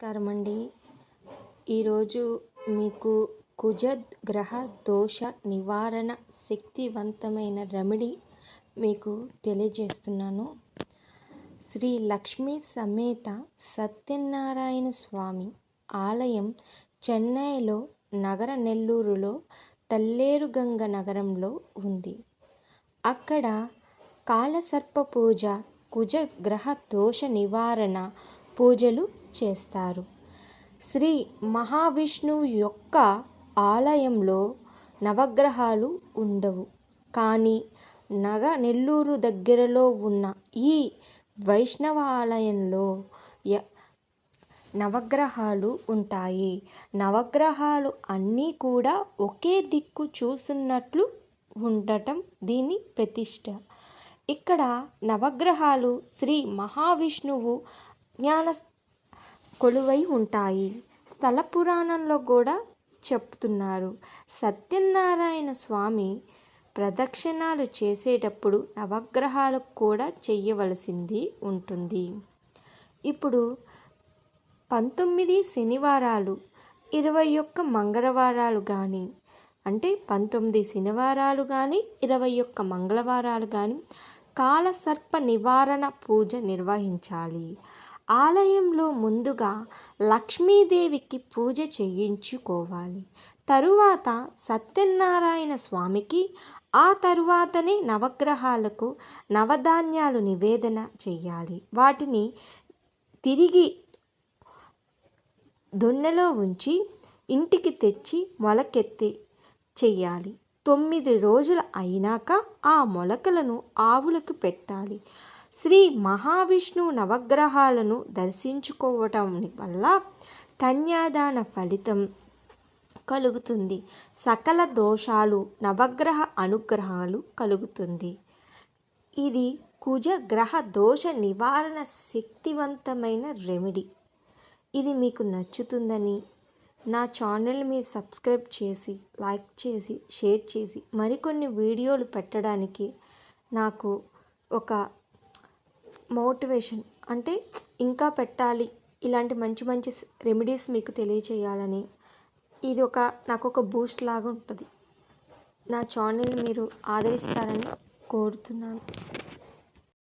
నమస్కారం అండి. ఈరోజు మీకు కుజ గ్రహ దోష నివారణ శక్తివంతమైన రెమెడీ మీకు తెలియజేస్తున్నాను. శ్రీ లక్ష్మీ సమేత సత్యనారాయణ స్వామి ఆలయం చెన్నైలో నగర నెల్లూరులో తల్లేరుగంగ నగరంలో ఉంది. అక్కడ కాలసర్ప పూజ కుజ గ్రహ దోష నివారణ పూజలు చేస్తారు. శ్రీ మహావిష్ణువు యొక్క ఆలయంలో నవగ్రహాలు ఉండవు. కానీ నగ నెల్లూరు దగ్గరలో ఉన్న ఈ వైష్ణవ ఆలయంలో య నవగ్రహాలు ఉంటాయి. నవగ్రహాలు అన్నీ కూడా ఒకే దిక్కు చూస్తున్నట్లు ఉండటం దీని ప్రతిష్ట. ఇక్కడ నవగ్రహాలు శ్రీ మహావిష్ణువు జ్ఞాన కొలువై ఉంటాయి. స్థల పురాణంలో కూడా చెప్తున్నారు. సత్యనారాయణ స్వామి ప్రదక్షిణాలు చేసేటప్పుడు నవగ్రహాలకు కూడా చెయ్యవలసింది ఉంటుంది. ఇప్పుడు పంతొమ్మిది శనివారాలు ఇరవై ఒక్క మంగళవారాలు కానీ అంటే పంతొమ్మిది శనివారాలు కానీ ఇరవై ఒక్క మంగళవారాలు కానీ కాలసర్ప నివారణ పూజ నిర్వహించాలి. ఆలయంలో ముందుగా లక్ష్మీదేవికి పూజ చేయించుకోవాలి. తరువాత సత్యనారాయణ స్వామికి ఆ తరువాతనే నవగ్రహాలకు నవధాన్యాలు నివేదన చేయాలి. వాటిని తిరిగి దొన్నెలో ఉంచి ఇంటికి తెచ్చి మొలకెత్తి చెయ్యాలి తొమ్మిది రోజులు అయినాక ఆ మొలకలను ఆవులకు పెట్టాలి. శ్రీ మహావిష్ణు నవగ్రహాలను దర్శించుకోవటం వల్ల కన్యాదాన ఫలితం కలుగుతుంది. సకల దోషాలు నవగ్రహ అనుగ్రహాలు కలుగుతుంది. ఇది కుజ గ్రహ దోష నివారణ శక్తివంతమైన రెమెడీ. ఇది మీకు నచ్చుతుందని నా ఛానల్ మీరు సబ్స్క్రైబ్ చేసి లైక్ చేసి షేర్ చేసి మరికొన్ని వీడియోలు పెట్టడానికి నాకు ఒక మోటివేషన్ అంటే ఇంకా పెట్టాలి. ఇలాంటి మంచి మంచి రెమెడీస్ మీకు తెలియచేయాలని ఇది ఒక నాకు ఒక బూస్ట్ లాగా ఉంటుంది. నా ఛానల్ మీరు ఆదరిస్తారని కోరుతున్నాను.